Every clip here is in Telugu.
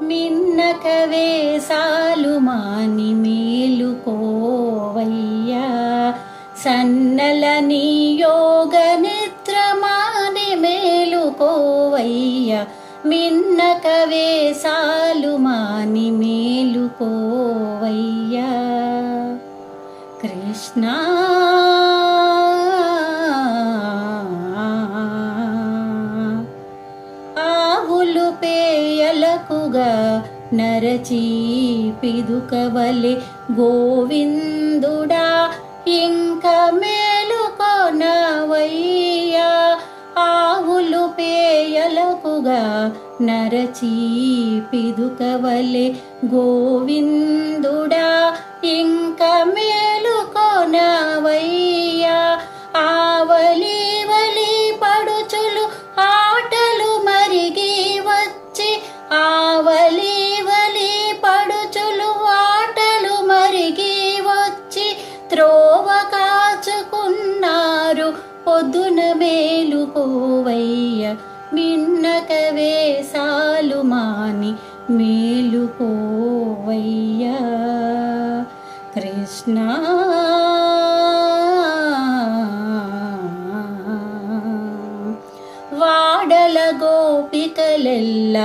మిన్నక వేసాలు మాని మేలుకోవయ్యా సన్నల నీ యోగ నిద్రమాని మేలుకోవయ్యా మిన్నక వేసాలు మాని మేలుకోవయ్యా కృష్ణా ఎలకుగా నరచి పిదుకవలె గోవిందుడా ఇంక మేలుకొనవయ్యా. ఆవులు పేయలకుగా నరచి పిదుకవలె గోవిందుడా ఇంక మేలుకొనవయ్యా. కాచుకున్నారు పొద్దున మేలుకోవయ్య మిన్నక వేసాలు మాని మేలుకోవయ్యా కృష్ణ వాడల గోపికలెల్ల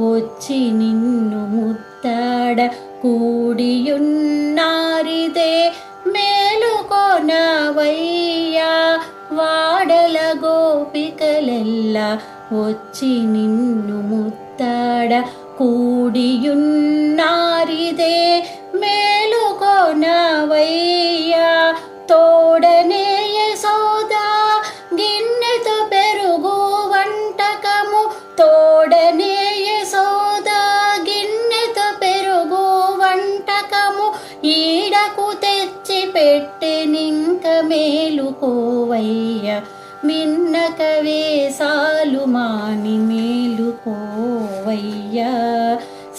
వచ్చి నిన్ను ముత్తాడ కూడియున్నారిదే. మేలుకొనవయ్యా గోపికలెల్ల వచ్చి నిన్ను ముత్తాడ కూడియున్నారిదే మేలుకొనవయ్యా తోడనే సోదా గిన్నెతో పెరుగు వంటకము తోడనే సోదా గిన్నెతో పెరుగు వంటకము ఈడకు తెచ్చి పెట్టెనింక మేలుకోవయ్యా మిన్నకవే సాలు మాని మేలుకోవయ్యా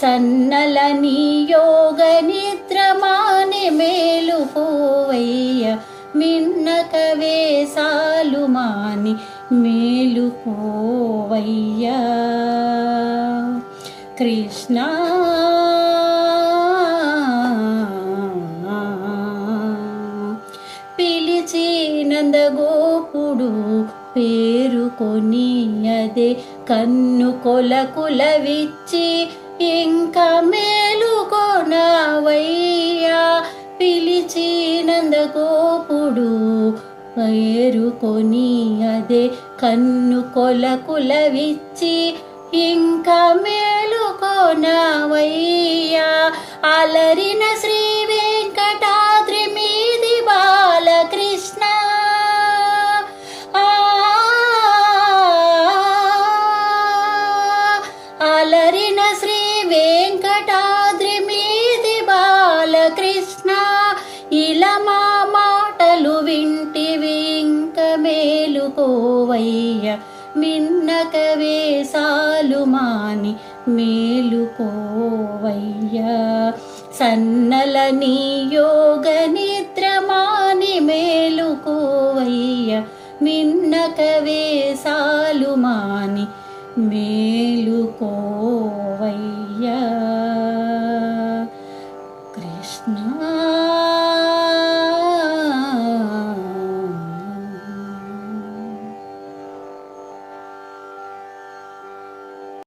సన్నల నీ యోగ నిద్ర మాని మేలుకోవయ్య మిన్నక వేసాలు మాని మేలుకోవయ్యా కృష్ణ పిలిచి నందగోపుడు పేరుకొని అదే కన్ను కొలకులవిచ్చి ఇంకా మేలుకొనవయ్యా పిలిచి నందగోపుడు పేరుకొని అదే కన్ను కొలకులవిచ్చి ఇంకా మేలుకొనవయ్యా అలరిన శ్రీ శ్రీ వెంకటాద్రి మీది బాలకృష్ణ. ఇలా మా మాటలు వింటివి ఇంక మేలుకోవయ్య మిన్నక వేసాలు మాని మేలుకోవయ్య సన్నల నీ యోగ నిద్ర